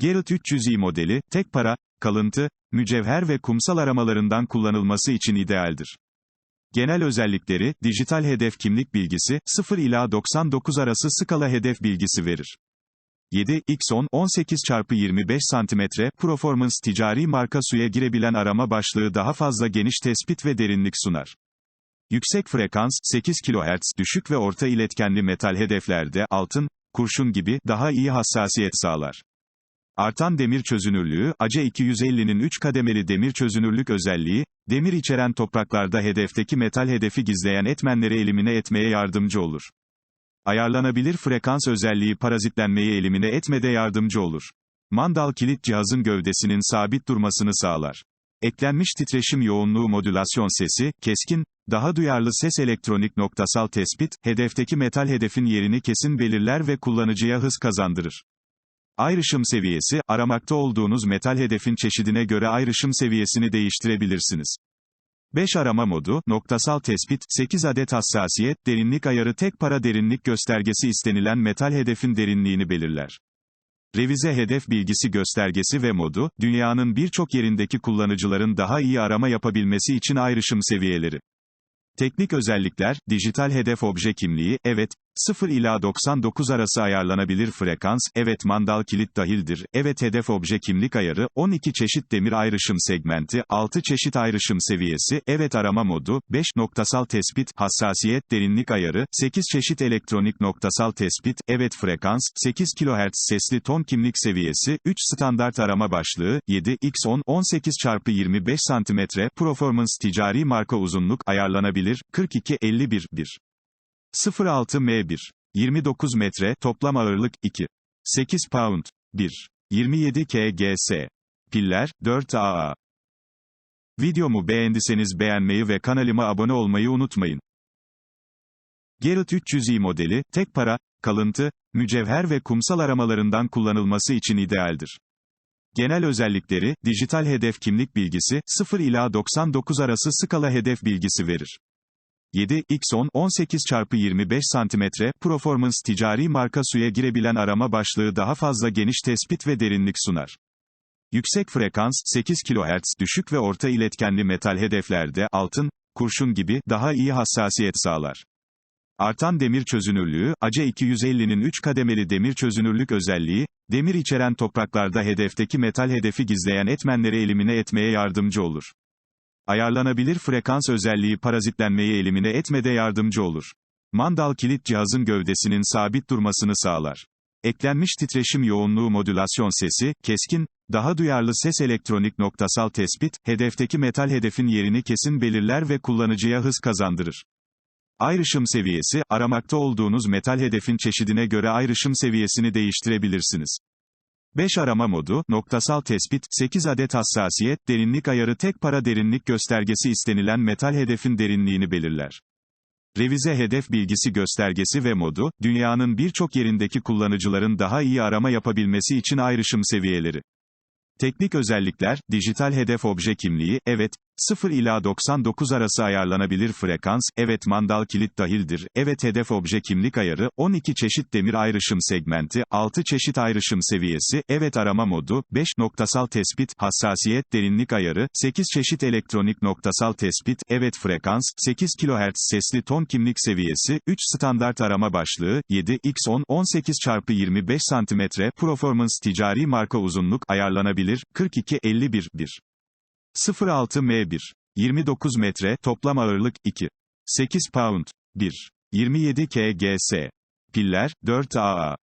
Gerrit 300i modeli, tek para, kalıntı, mücevher ve kumsal aramalarından kullanılması için idealdir. Genel özellikleri, dijital hedef kimlik bilgisi, 0 ila 99 arası skala hedef bilgisi verir. 7, X10, 18 x 25 cm, Performance ticari marka suya girebilen arama başlığı daha fazla geniş tespit ve derinlik sunar. Yüksek frekans, 8 kHz, düşük ve orta iletkenli metal hedeflerde, altın, kurşun gibi, daha iyi hassasiyet sağlar. Artan demir çözünürlüğü, ACE 250'nin 3 kademeli demir çözünürlük özelliği, demir içeren topraklarda hedefteki metal hedefi gizleyen etmenleri elimine etmeye yardımcı olur. Ayarlanabilir frekans özelliği parazitlenmeyi elimine etmede yardımcı olur. Mandal kilit cihazın gövdesinin sabit durmasını sağlar. Eklenmiş titreşim yoğunluğu modülasyon sesi, keskin, daha duyarlı ses elektronik noktasal tespit, hedefteki metal hedefin yerini kesin belirler ve kullanıcıya hız kazandırır. Ayrışım seviyesi, aramakta olduğunuz metal hedefin çeşidine göre ayrışım seviyesini değiştirebilirsiniz. 5 arama modu, noktasal tespit, 8 adet hassasiyet, derinlik ayarı tek para derinlik göstergesi istenilen metal hedefin derinliğini belirler. Revize hedef bilgisi göstergesi ve modu, dünyanın birçok yerindeki kullanıcıların daha iyi arama yapabilmesi için ayrışım seviyeleri. Teknik özellikler, dijital hedef obje kimliği, evet, 0 ila 99 arası ayarlanabilir frekans, evet mandal kilit dahildir, evet hedef obje kimlik ayarı, 12 çeşit demir ayrışım segmenti, 6 çeşit ayrışım seviyesi, evet arama modu, 5 noktasal tespit, hassasiyet derinlik ayarı, 8 çeşit elektronik noktasal tespit, evet frekans, 8 kHz sesli ton kimlik seviyesi, 3 standart arama başlığı, 7 x10, 18 x 25 cm, performance ticari marka uzunluk, ayarlanabilir, 42 51 1. 06 M1. 29 metre, toplam ağırlık, 2. 8 pound. 1. 27 kgs. Piller, 4 AA. Videomu beğendiyseniz beğenmeyi ve kanalıma abone olmayı unutmayın. Gerrit 300i modeli, tek para, kalıntı, mücevher ve kumsal aramalarından kullanılması için idealdir. Genel özellikleri, dijital hedef kimlik bilgisi, 0 ila 99 arası skala hedef bilgisi verir. 7, X10, 18 x 25 cm, Performance ticari marka suya girebilen arama başlığı daha fazla geniş tespit ve derinlik sunar. Yüksek frekans, 8 kHz, düşük ve orta iletkenli metal hedeflerde, altın, kurşun gibi, daha iyi hassasiyet sağlar. Artan demir çözünürlüğü, ACE 250'nin 3 kademeli demir çözünürlük özelliği, demir içeren topraklarda hedefteki metal hedefi gizleyen etmenleri elimine etmeye yardımcı olur. Ayarlanabilir frekans özelliği parazitlenmeyi elimine etmede yardımcı olur. Mandal kilit cihazın gövdesinin sabit durmasını sağlar. Eklenmiş titreşim yoğunluğu modülasyon sesi, keskin, daha duyarlı ses elektronik noktasal tespit, hedefteki metal hedefin yerini kesin belirler ve kullanıcıya hız kazandırır. Ayrışım seviyesi, aramakta olduğunuz metal hedefin çeşidine göre ayrışım seviyesini değiştirebilirsiniz. 5 arama modu, noktasal tespit, 8 adet hassasiyet, derinlik ayarı tek para derinlik göstergesi istenilen metal hedefin derinliğini belirler. Revize hedef bilgisi göstergesi ve modu, dünyanın birçok yerindeki kullanıcıların daha iyi arama yapabilmesi için ayrışım seviyeleri. Teknik özellikler, dijital hedef obje kimliği, evet, 0 ila 99 arası ayarlanabilir frekans, evet mandal kilit dahildir, evet hedef obje kimlik ayarı, 12 çeşit demir ayrışım segmenti, 6 çeşit ayrışım seviyesi, evet arama modu, 5 noktasal tespit, hassasiyet derinlik ayarı, 8 çeşit elektronik noktasal tespit, evet frekans, 8 kHz sesli ton kimlik seviyesi, 3 standart arama başlığı, 7 x10, 18 x 25 cm, performance ticari marka uzunluk, ayarlanabilir, 42 51 1. 06 M1. 29 metre, toplam ağırlık, 2. 8 pound. 1. 27 kgs. Piller, 4 AA.